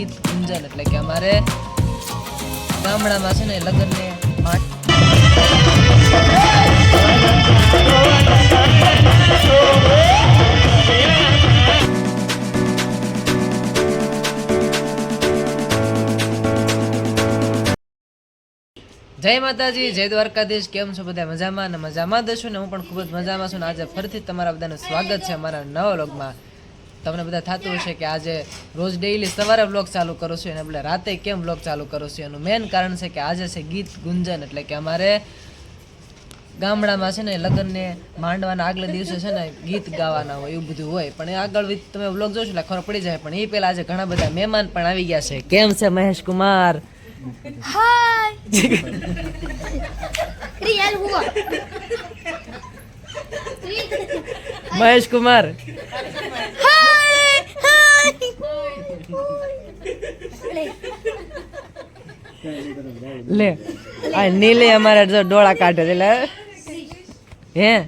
ગીત ગુંજન એટલે કે અમારે ગામડામાં છે ને લગ્નને જય માતાજી, જય દ્વારકાધીશ. કેમ છો બધા? મજામાં અને મજામાં દશું ને? હું પણ ખૂબ જ મજામાં છું ને આજે ફરીથી તમારા બધાનું સ્વાગત છે અમારા નવા વ્લોગમાં. તમને બધા થતું હશે કે આજે રોજ ડેઈલી સવારે બ્લોગ ચાલુ કરું છું અને એટલે રાતે કેમ બ્લોગ ચાલુ કરું છું? એનું મેઇન કારણ છે કે આજે છે ગીત ગુંજન એટલે કે અમારે ગામડામાં છે ને લગ્નને માંડવાના આગલા દિવસે છે ને ગીત ગાવાના હોય એવું બધું હોય. પણ એ આગળ વિ- તમે બ્લોગ જોશો એટલે ખબર પડી જાય. પણ એ પહેલાં આજે ઘણા બધા મહેમાન પણ આવી ગયા છે. કેમ છે મહેશ કુમાર? હાય! મહેશ કુમાર હાય હાય લે, આ નીલે અમારે જો ડોળા કાઢે એટલે હે?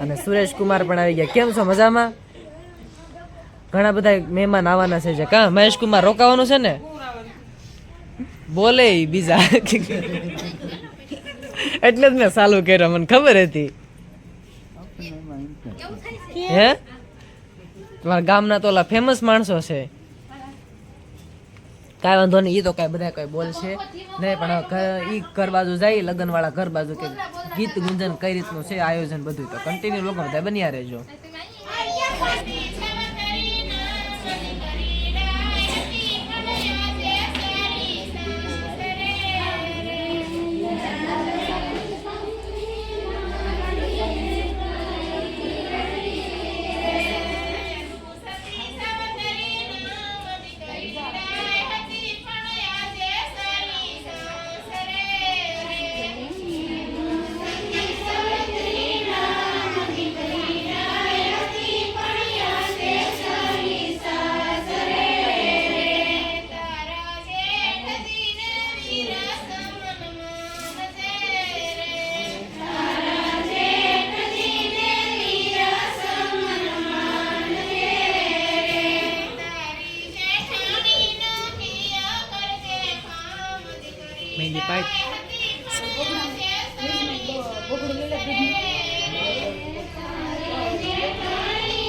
અને સુરેશ કુમાર પણ આવી ગયા. કેમ છો? મજામાં? ઘણા બધા મહેમાન આવવાના છે જે. કા મહેશ કુમાર રોકાવાનું છે ને? બોલે બીજા. એટલે જ મેં ચાલુ કર્યો, મને ખબર હતી. હે? તમારા ગામના તો ઓલા ફેમસ માણસો છે. કાંઈ વાંધો નહીં એ તો કાંઈ બધા કંઈ બોલશે. નહીં, પણ એ ઘર બાજુ જાય, લગ્નવાળા ઘર બાજુ કે ગીત ગુંજન કઈ રીતનું છે, આયોજન બધું તો કન્ટિન્યુ લોકો બધા બન્યા રહેજો. Mendy Pipe.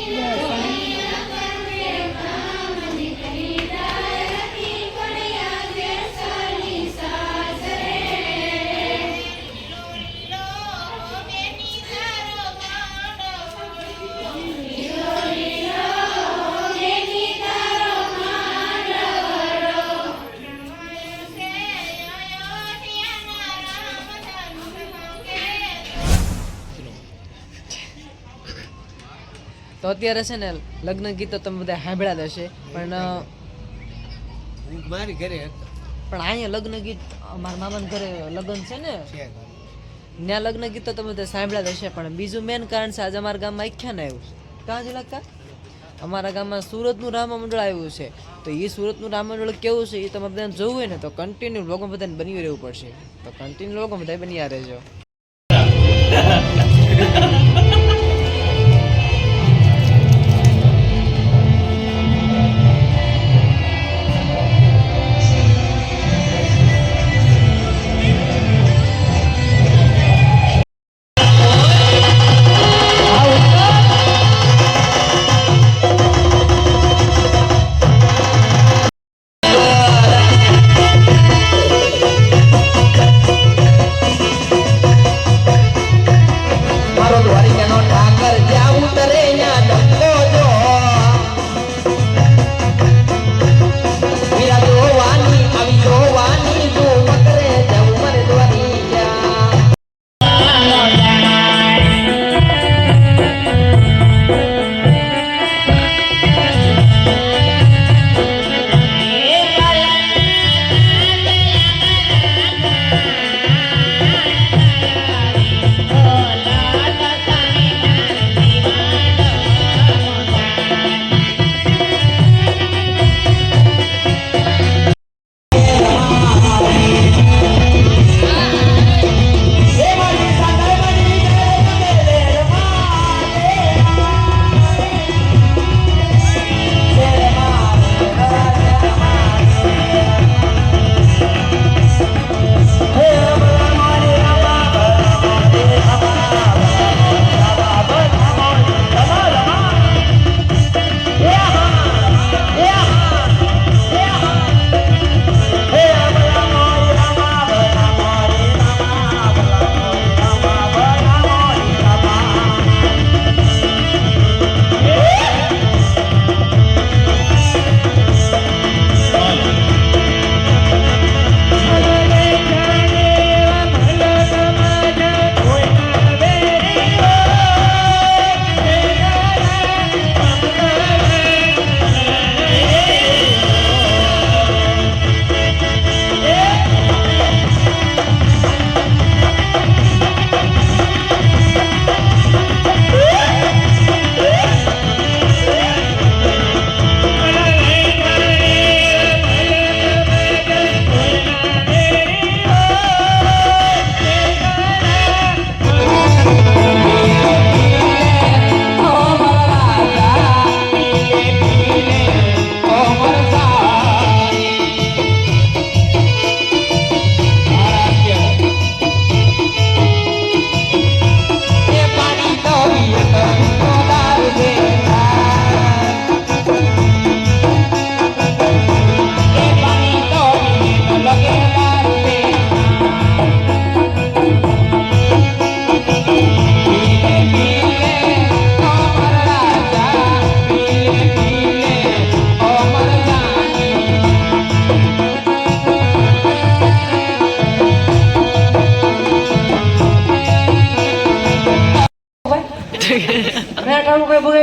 Yes. તો અત્યારે છે ને લગ્ન ગીતો તમે બધા સાંભળ્યા હશે. પણ મારી ઘરે પણ અહીંયા લગ્ન ગીત મારા મામાના ઘરે લગ્ન છે ને? ત્યાં લગ્ન ગીતો તમે બધા સાંભળ્યા જ હશે પણ બીજું મેન કારણ છે આજે અમારા ગામમાં આખ્યાન આવ્યું કાં જ લગતા? અમારા ગામમાં સુરતનું રામ મંડળ આવ્યું છે. તો એ સુરતનું રામ મંડળ કેવું છે એ તમે બધાને જોવું હોય ને તો કન્ટિન્યુ લોકો બધાને બની રહેવું પડશે. તો કન્ટિન્યુ લોકો બધા બન્યા રહેજો.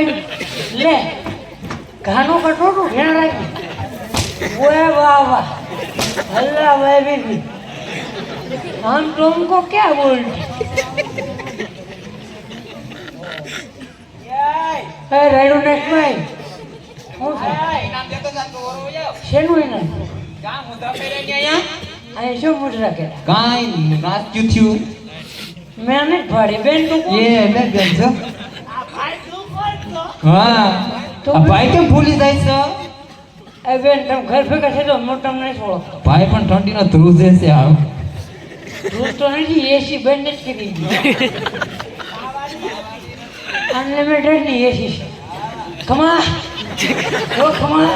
ભાઈ લે ઘાનો કટોટું ધ્યાન રાખી ઓએ વાહ વાહ અલ્લાહ ભાઈ બીબી हम तुमको क्या बोलते એ રાયડુ નાખ ભાઈ હું છે? શેનું ઇનામ અહીં શું મુદ્રા કે કાંઈ નાસ્યું થયું મેં નથી પાડી બેન તું કોણ? એ એને બેન છો હા. ભાઈ કેમ ભૂલી જાય છે? એ બેન તમે ઘર ભેગા છે તો હું તમને નહીં છોડો. ભાઈ પણ ઠંડીનો ધ્રુવ છે આવ ધ્રુવ તો નથી એસી બંધ જ કરી અનલિમિટેડની એસી છે. કમા ઓ કમા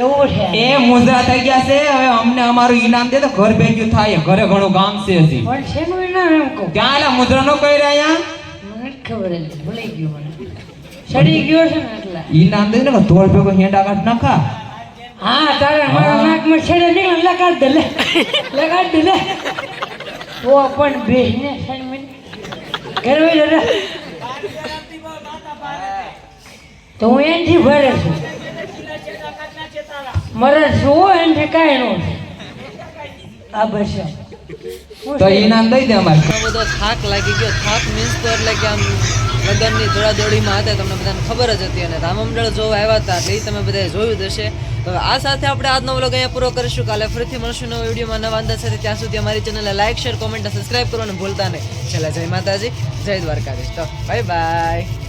એવું છે. એ મુદ્રા થઈ ગયા છે હવે અમને અમારું ઈનામ દે તો ઘર ભેગ્યું થાય ઘરે ઘણું કામ છે હજી. પણ શેનું ઈનામ એમ કહું? ત્યાં મુદ્રા નો કહી રહ્યા મને ખબર ભૂલી ગયું મને. સડી ગયો છે ને એટલે. ઈનામ દે ને કે ધોળ ભેગો હેંડા કાઢ નાખા. હા તારે મારા નાકમાં છેડે નીકળે લગાડ દે લે. લગાડ દે લે. ઓ પણ બેસને શર્મિન ઘર લે. તો હું એનથી ભરે છું. મારે શું એનથી કાંઈ નું આ બસ તો ઈનામ દઈ દે અમારે. બધો થાક લાગી ગયો. થાક મીન્સ તો એટલે કે આમ લગ્નની દોડાદોડીમાં હતા, તમને બધાને ખબર જ હતી અને રામમંડળ જોવા આવ્યા હતા, એટલે ઈ તમે બધાએ જોયું જ હશે. તો આ સાથે આપણે આજનો વ્લોગ અહીંયા પૂરો કરીશું. કાલે ફરીથી મળશું નવો વિડીયોમાં નવા અંદાજ સાથે. ત્યાં સુધી અમારી ચેનલને લાઈક શેર કોમેન્ટ સબસ્ક્રાઈબ કરવાનું ભૂલતા નહીં. છેલ્લા જય માતાજી, જય દ્વારકાધીશ. તો બાય બાય